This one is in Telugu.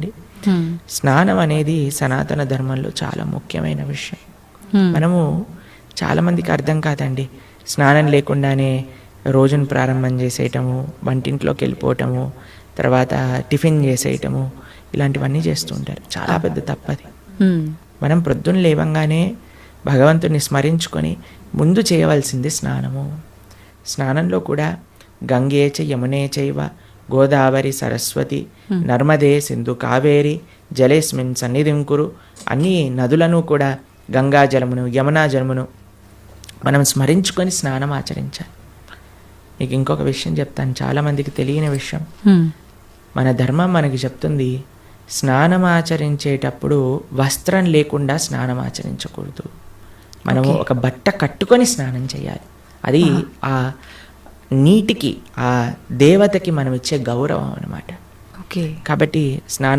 అండి స్నానం అనేది సనాతన ధర్మంలో చాలా ముఖ్యమైన విషయం. మనము చాలామందికి అర్థం కాదండి. స్నానం లేకుండానే రోజును ప్రారంభం చేసేయటము వంటింట్లోకి వెళ్ళిపోవటము తర్వాత టిఫిన్ చేసేయటము ఇలాంటివన్నీ చేస్తూ ఉంటారు. చాలా పెద్ద తప్పది. మనం ప్రొద్దున లేవంగానే భగవంతుని స్మరించుకొని ముందు చేయవలసింది స్నానము. స్నానంలో కూడా గంగే చ యమునే చైవ గోదావరి సరస్వతి నర్మదే సింధు కావేరి జలేస్మిన్ సన్నిధిం కురు అన్ని నదులను కూడా గంగా జలమును యమునా జలమును మనం స్మరించుకొని స్నానం ఆచరించాలి. మీకు ఇంకొక విషయం చెప్తాను. చాలామందికి తెలియని విషయం. మన ధర్మం మనకి చెప్తుంది స్నానం ఆచరించేటప్పుడు వస్త్రం లేకుండా స్నానం ఆచరించకూడదు. మనము ఒక బట్ట కట్టుకొని స్నానం చేయాలి. అది ఆ నీటికి ఆ దేవతకి మనం ఇచ్చే గౌరవం అన్నమాట. ఓకే. కాబట్టి స్నానం